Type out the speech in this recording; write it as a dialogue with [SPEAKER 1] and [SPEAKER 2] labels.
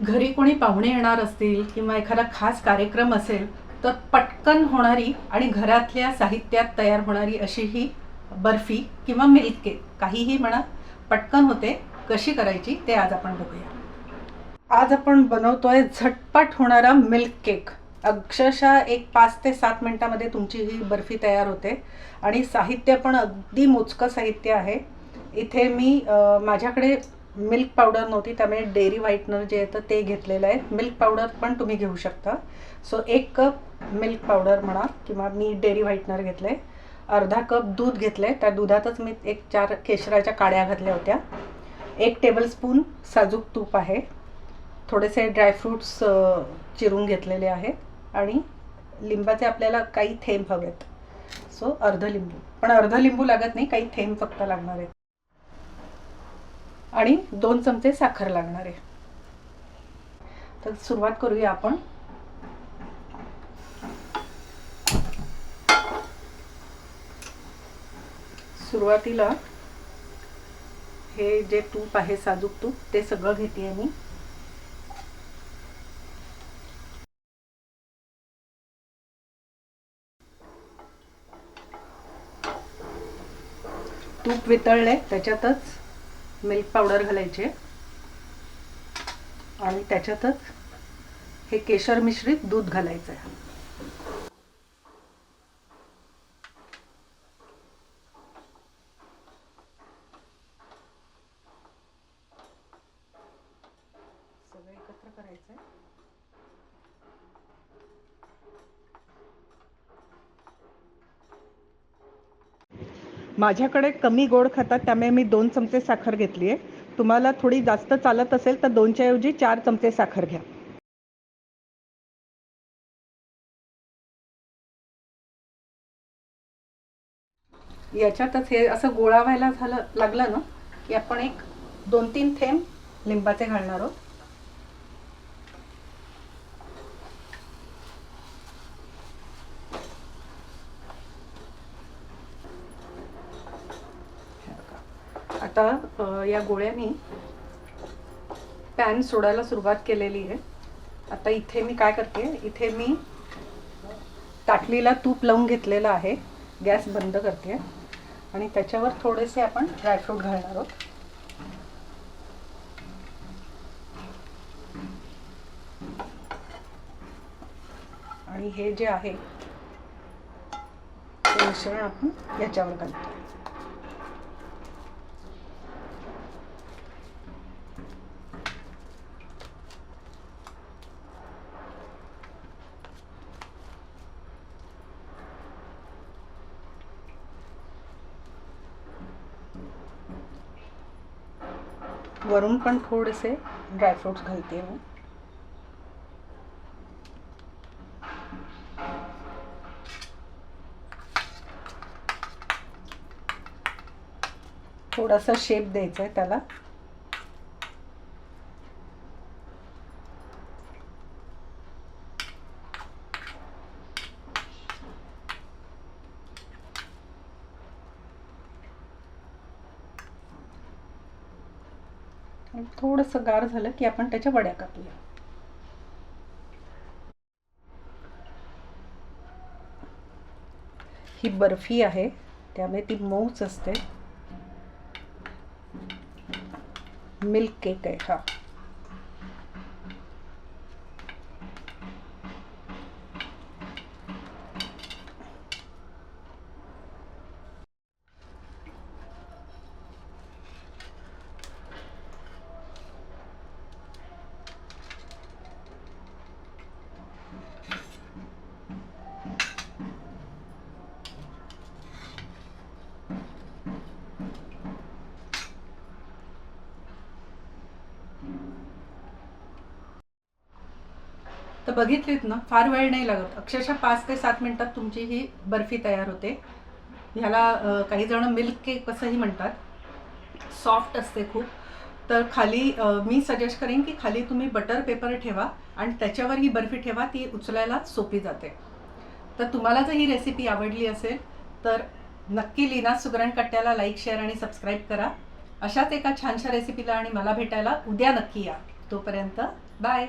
[SPEAKER 1] घरी कोणी पाहुणे येणार असतील किंवा एखादा खास कार्यक्रम असेल तर पटकन होणारी आणि घरातल्या साहित्यात तयार होणारी अशी ही बर्फी किंवा मिल्क केक काहीही म्हणा पटकन होते. कशी करायची ते आज आपण बघूया. आज आपण बनवतोय झटपट होणारा मिल्क केक अक्षरशः एक पाच ते सात मिनटामध्ये तुमची ही बर्फी तयार होते. आणि साहित्य पण अगदी मोजकं साहित्य आहे. इथे मी माझ्याकडे मिल्क पावडर नव्हती त्यामुळे डेअरी व्हाईटनर जे येतं ते घेतलेलं आहे. मिल्क पावडर पण तुम्ही घेऊ शकता. सो एक कप मिल्क पावडर म्हणा किंवा मी डेअरी व्हाईटनर घेतलं आहे अर्धा कप दूध घेतलं आहे त्या दुधातच मी एक चार केशराच्या काड्या घातल्या होत्या. एक टेबलस्पून साजूक तूप आहे. थोडेसे ड्रायफ्रूट्स चिरून घेतलेले आहेत आणि लिंबाचे आपल्याला काही थेंब हवेत. सो अर्ध लिंबू. पण अर्ध लिंबू लागत नाही काही थेंब फक्त लागणार आहेत. आणि दोन चमचे साखर लागणार आहे. तर सुरुवात करूया आपण. सुरुवातीला हे जे तूप आहे साजूक तूप ते सगळं घेते मी. तूप वितळले त्याच्यातच मिल्क पावडर घालायचे. आणि त्याच्यातच हे केशर मिश्रित दूध घालायचं आहे सगळं एकत्र करायचं आहे माझ्याकडे कमी गोड खातात त्यामुळे मी दोन चमचे साखर घेतली आहे. तुम्हाला थोडी जास्त चालत असेल तर दोनच्या ऐवजी चार चमचे साखर घ्या. याच्यातच हे असं गोळा व्हायला झालं लागलं ना की आपण एक दोन तीन थेंब लिंबाचे घालणार आहोत. आता या गोळ्यानी पॅन सोडायला सुरुवात केलेली आहे. आता इथे मी काय करते इथे मी ताटलीला तूप लावून घेतलेलं आहे. गॅस बंद करते. आणि त्याच्यावर थोडेसे आपण ड्रायफ्रूट घालणार आहोत. आणि हे जे आहे ते मिश्रण आपण याच्यावर घालतो. वरून पण थोडेसे ड्रायफ्रुट्स घालते मी. थोडासा शेप द्यायचा आहे त्याला. थोडंसं गार झालं की आपण त्याच्या वड्या कापूया. ही बर्फी आहे त्यामुळे ती मऊच असते. मिल्क केक आहे हा. तर बघितलीत ना फार वेळ नाही लागत. अक्षरशः पाच ते सात मिनिटात तुमची ही बर्फी तयार होते. ह्याला काही जण मिल्क केक असंही म्हणतात. सॉफ्ट असते खूप. तर खाली मी सजेस्ट करेन की खाली तुम्ही बटर पेपर ठेवा आणि त्याच्यावर ही बर्फी ठेवा ती उचलायला सोपी जाते. तर तुम्हाला जर ही रेसिपी आवडली असेल तर नक्की लीना सुगरण कट्ट्याला लाईक शेअर आणि सबस्क्राईब करा. अशाच एका छानशा रेसिपीला आणि मला भेटायला उद्या नक्की या. तोपर्यंत बाय